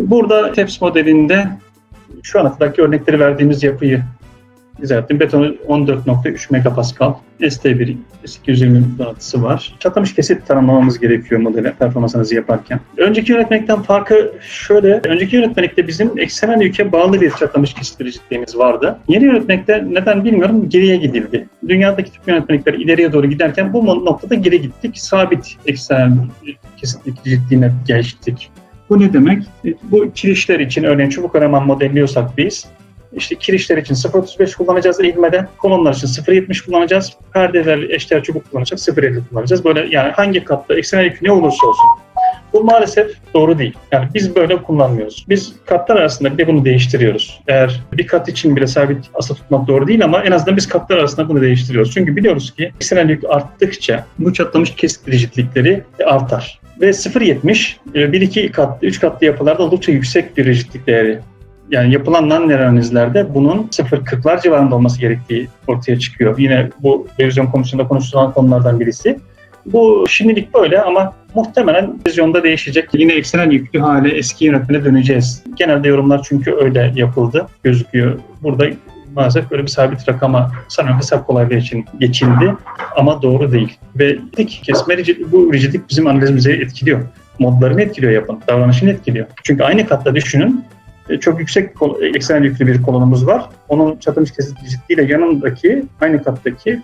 Burada TEPS modelinde şu ana kadarki örnekleri verdiğimiz yapıyı düzelttim. Betonu 14.3 megapascal ST1 220 donatısı var. Çatlamış kesit tanımlamamız gerekiyor modele performans analizi yaparken. Önceki yönetmelikten farkı şöyle. Önceki yönetmelikte bizim eksenel yüke bağlı bir çatlamış kesit biricikliğimiz vardı. Yeni yönetmelikte neden bilmiyorum geriye gidildi. Dünyadaki tüm yönetmelikler ileriye doğru giderken bu noktada geri gittik. Sabit eksenel kesit biricikliğine geçtik. Bu ne demek? Bu kirişler için örneğin çubuk araman modelliyorsak biz işte kirişler için 0.35 kullanacağız eğilmeden, kolonlar için 0.70 kullanacağız, perdeler eşdeğer çubuk kullanacak 0.50 kullanacağız. Böyle yani hangi katta eksenel yük ne olursa olsun. Bu maalesef doğru değil. Yani biz böyle kullanmıyoruz. Biz katlar arasında bile bunu değiştiriyoruz. Eğer bir kat için bile sabit asa tutmak doğru değil ama en azından biz katlar arasında bunu değiştiriyoruz. Çünkü biliyoruz ki eksenel yük arttıkça bu çatlamış kesit rigidlikleri artar. Ve 0.70 1-2 katlı, 3 katlı yapılarda oldukça yüksek bir rigidlik değeri yani yapılan non analizlerde bunun 0.40'lar civarında olması gerektiği ortaya çıkıyor. Yine bu revizyon komisyonunda konuşulan konulardan birisi. Bu şimdilik böyle ama muhtemelen vizyonda değişecek. Yine eksenel yüklü hale eski yönetmene döneceğiz. Genelde yorumlar çünkü öyle yapıldı gözüküyor. Burada maalesef böyle bir sabit rakama sanıyorum hesap kolaylığı için geçildi ama doğru değil. Ve dik kesme rigid, bu rigidlik bizim analizimizi etkiliyor. Modlarını etkiliyor yapın, davranışını etkiliyor. Çünkü aynı katta düşünün çok yüksek eksenel yüklü bir kolonumuz var. Onun çatılmış kesiticilikle yanındaki aynı kattaki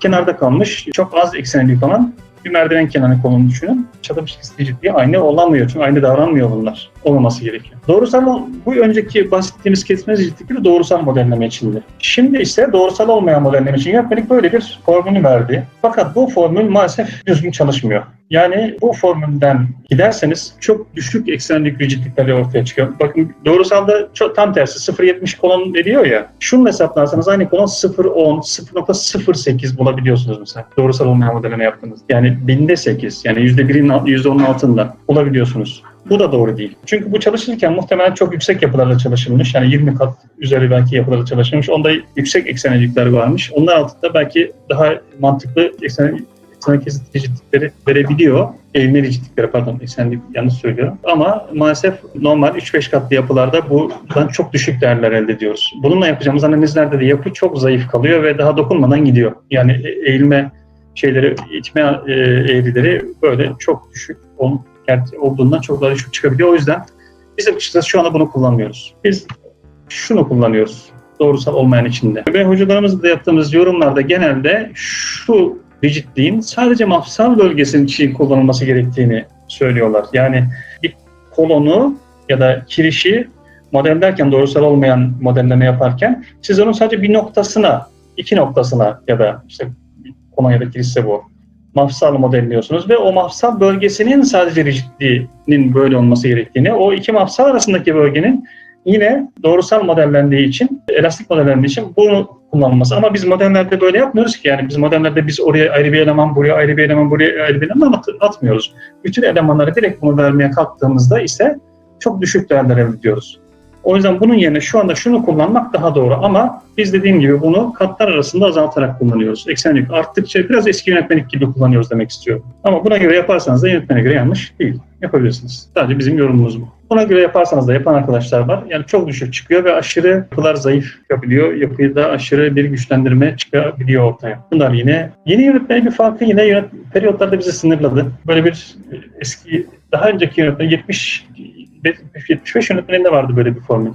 kenarda kalmış çok az eksenel yük olan bir merdiven kenarı kolonu düşünün. Çatılmış kesiticilikle aynı olamıyor. Çünkü aynı davranmıyor bunlar. Olmaması gerekiyor. Doğrusal bu önceki bahsettiğimiz kesme rigidlikleri doğrusal modelleme içindi. Şimdi ise doğrusal olmayan modelleme için yönetmelik böyle bir formülü verdi. Fakat bu formül maalesef düzgün çalışmıyor. Yani bu formülden giderseniz çok düşük eksenlik rigidlikleri ortaya çıkıyor. Bakın doğrusalda çok, tam tersi 0.70 kolon veriyor ya. Şunu hesaplarsanız aynı kolon 0.10, 0.08 bulabiliyorsunuz mesela. Doğrusal olmayan modelleme yaptınız. Yani binde 8 yani %1'in %10'un altında bulabiliyorsunuz. Bu da doğru değil. Çünkü bu çalışırken muhtemelen çok yüksek yapılarla çalışılmış. Yani 20 kat üzeri belki yapılarla çalışılmış. Onda yüksek eksenellikler varmış. Onlar altında belki daha mantıklı eksenel sana kesit rigidlikleri verebiliyor. Eğilme rigidlikleri pardon eksenlik yanlış söylüyorum. Ama maalesef normal 3-5 katlı yapılarda bundan çok düşük değerler elde ediyoruz. Bununla yapacağımız analizlerde de yapı çok zayıf kalıyor ve daha dokunmadan gidiyor. Yani eğilme şeyleri, itme e, eğrileri böyle çok düşük olduğundan çok daha düşük çıkabiliyor. O yüzden biz açıkçası şu anda bunu kullanmıyoruz. Biz şunu kullanıyoruz doğrusal olmayan içinde. Ve hocalarımızla da yaptığımız yorumlarda genelde şu rigidliğin sadece mafsal bölgesinin için kullanılması gerektiğini söylüyorlar. Yani bir kolonu ya da kirişi modellerken doğrusal olmayan modelleme yaparken siz onun sadece bir noktasına, iki noktasına ya da işte kolon ya da kirişse bu mafsal modelliyorsunuz ve o mafsal bölgesinin sadece rigidliğinin böyle olması gerektiğini, o iki mafsal arasındaki bölgenin yine doğrusal modellendiği için, elastik modellendiği için bunu kullanılması. Ama biz modellerde böyle yapmıyoruz ki. Yani biz modellerde biz oraya ayrı bir eleman, buraya ayrı bir eleman, buraya ayrı bir eleman at atmıyoruz. Bütün elemanları direkt bunu vermeye kalktığımızda ise çok düşük değerler elde ediyoruz. O yüzden bunun yerine şu anda şunu kullanmak daha doğru ama biz dediğim gibi bunu katlar arasında azaltarak kullanıyoruz. Eksen yük arttıkça biraz eski yönetmelik gibi kullanıyoruz demek istiyorum. Ama buna göre yaparsanız da yönetmene göre yanlış değil. Yapabilirsiniz. Sadece bizim yorumumuz bu. Buna göre yaparsanız da yapan arkadaşlar var. Yani çok düşük çıkıyor ve aşırı yapılar zayıf çıkabiliyor. Yapıyı da aşırı bir güçlendirme çıkabiliyor ortaya. Bunlar yine yeni yönetmenin bir farkı yine yönet, periyotlarda bizi sınırladı. Böyle bir eski daha önceki yönetmen 70 75 yönetmeninde vardı böyle bir formül.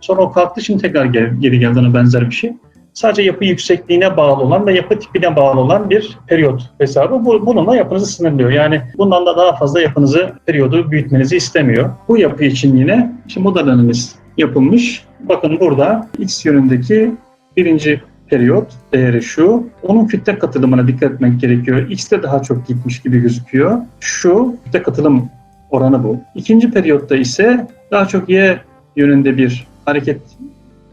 Sonra o kalktı şimdi tekrar geri, geldi ona benzer bir şey. Sadece yapı yüksekliğine bağlı olan ve yapı tipine bağlı olan bir periyot hesabı. Bu, bununla yapınızı sınırlıyor. Yani bundan da daha fazla yapınızı, periyodu büyütmenizi istemiyor. Bu yapı için yine şimdi model analiz yapılmış. Bakın burada X yönündeki birinci periyot değeri şu. Onun kütle katılımına dikkat etmek gerekiyor. X'te daha çok gitmiş gibi gözüküyor. Şu kütle katılım oranı bu. İkinci periyotta ise daha çok Y yönünde bir hareket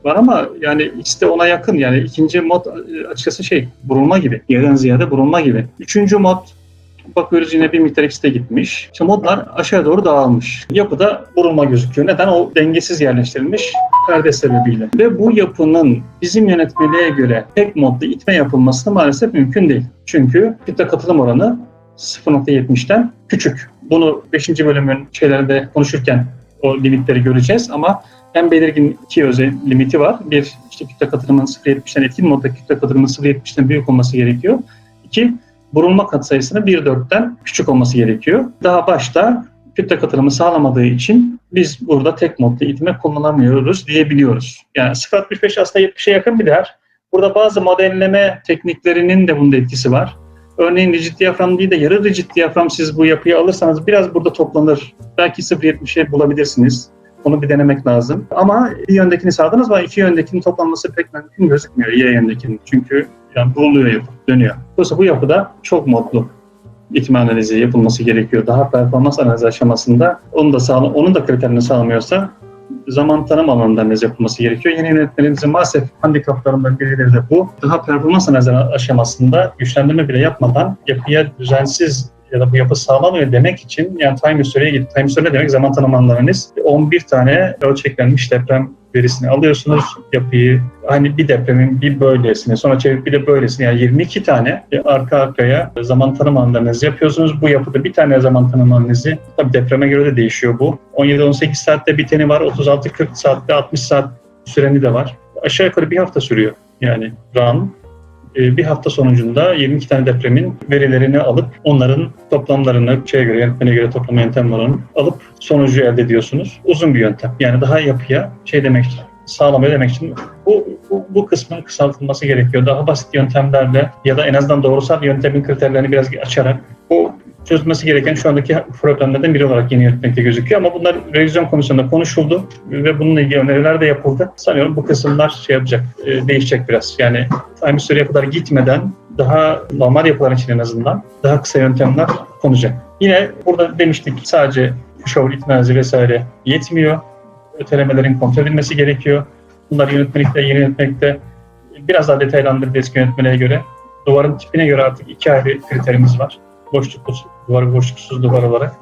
var ama yani X'te ona yakın yani ikinci mod e, açıkçası şey burulma gibi. Y'den ziyade burulma gibi. Üçüncü mod bakıyoruz yine bir miktar X'te gitmiş. İşte modlar aşağı doğru dağılmış. Yapıda burulma gözüküyor. Neden? O dengesiz yerleştirilmiş perde sebebiyle. Ve bu yapının bizim yönetmeliğe göre tek modda itme yapılması maalesef mümkün değil. Çünkü kütle katılım oranı 0.70'ten küçük. Bunu 5. bölümün şeylerinde konuşurken o limitleri göreceğiz ama en belirgin iki özel limiti var. Bir, işte kütle katılımının 0.70'den etkin modda kütle katılımının 0.70'den büyük olması gerekiyor. İki, burulma katsayısının 1.4'ten küçük olması gerekiyor. Daha başta kütle katılımı sağlamadığı için biz burada tek modda itme kullanamıyoruz diyebiliyoruz. Yani 0.65 aslında 70'e yakın bir değer. Burada bazı modelleme tekniklerinin de bunda etkisi var. Örneğin rigid diyafram değil de yarı rigid diyafram siz bu yapıyı alırsanız biraz burada toplanır. Belki 0.70'e bulabilirsiniz. Onu bir denemek lazım. Ama bir yöndekini sağladınız ama iki yöndekinin toplanması pek mümkün gözükmüyor Y yöndekinin. Çünkü yani buruluyor yapı, dönüyor. Dolayısıyla bu yapıda çok modlu itme analizi yapılması gerekiyor. Daha performans analizi aşamasında onu da sağla, onun da kriterini sağlamıyorsa zaman tanım alanında analiz yapılması gerekiyor. Yeni yönetmenimizin maalesef handikaplarından biri de bu. Daha performans analizi aşamasında güçlendirme bile yapmadan yapıya düzensiz ya da bu yapı sağlamıyor demek için yani time süreye gidip time ne demek zaman tanım analiz 11 tane ölçeklenmiş deprem verisini alıyorsunuz yapıyı hani bir depremin bir böylesini sonra çevirip bir de böylesini yani 22 tane arka arkaya zaman tanım analizi yapıyorsunuz. Bu yapıda bir tane zaman tanım analizi tabii depreme göre de değişiyor bu. 17-18 saatte biteni var 36-40 saatte 60 saat süreni de var. Aşağı yukarı bir hafta sürüyor yani run bir hafta sonucunda 22 tane depremin verilerini alıp onların toplamlarını şeye göre yönetmene göre toplama yöntem var onun alıp sonucu elde ediyorsunuz. Uzun bir yöntem. Yani daha yapıya şey demek için sağlamaya demek için bu, bu, bu kısmın kısaltılması gerekiyor. Daha basit yöntemlerle ya da en azından doğrusal yöntemin kriterlerini biraz açarak bu çözülmesi gereken şu andaki problemlerden biri olarak yeni yönetmekte gözüküyor. Ama bunlar revizyon komisyonunda konuşuldu ve bununla ilgili öneriler de yapıldı. Sanıyorum bu kısımlar şey yapacak, e, değişecek biraz. Yani time süreye kadar gitmeden daha normal yapılar için en azından daha kısa yöntemler konacak. Yine burada demiştik sadece show itmezi vesaire yetmiyor. Ötelemelerin kontrol edilmesi gerekiyor. Bunlar yönetmelikte, yeni yönetmelikte biraz daha detaylandırıldı eski yönetmeliğe göre. Duvarın tipine göre artık iki ayrı kriterimiz var boşluklu duvar, boşluksuz duvar olarak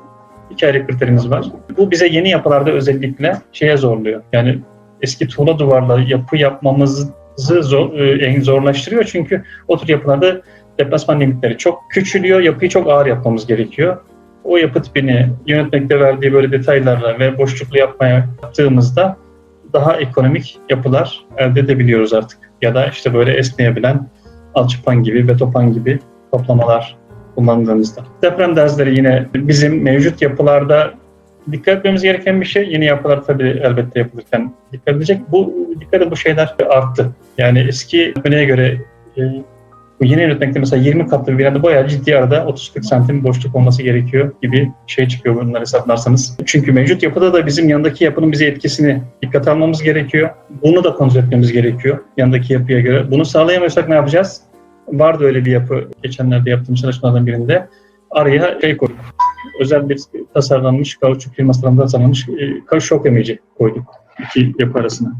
iki ayrı kriterimiz var. Bu bize yeni yapılarda özellikle şeye zorluyor. Yani eski tuğla duvarla yapı yapmamızı zor, e, zorlaştırıyor. Çünkü o tür yapılarda deplasman limitleri çok küçülüyor. Yapıyı çok ağır yapmamız gerekiyor. O yapı tipini yönetmekte verdiği böyle detaylarla ve boşluklu yapmaya yaptığımızda daha ekonomik yapılar elde edebiliyoruz artık. Ya da işte böyle esneyebilen alçıpan gibi, betopan gibi toplamalar kullandığımızda. Deprem dersleri yine bizim mevcut yapılarda dikkat etmemiz gereken bir şey. Yeni yapılar tabii elbette yapılırken dikkat edecek. Bu dikkat bu şeyler arttı. Yani eski örneğe göre e, bu yeni yönetmekte mesela 20 katlı bir binada bayağı ciddi arada 30-40 santim boşluk olması gerekiyor gibi şey çıkıyor bunları hesaplarsanız. Çünkü mevcut yapıda da bizim yanındaki yapının bize etkisini dikkate almamız gerekiyor. Bunu da kontrol etmemiz gerekiyor yanındaki yapıya göre. Bunu sağlayamıyorsak ne yapacağız? Vardı öyle bir yapı geçenlerde yaptığım çalışmalardan birinde. Araya şey koyduk. Özel bir tasarlanmış kauçuk firmasından tasarlanmış e, şok emici koyduk iki yapı arasına.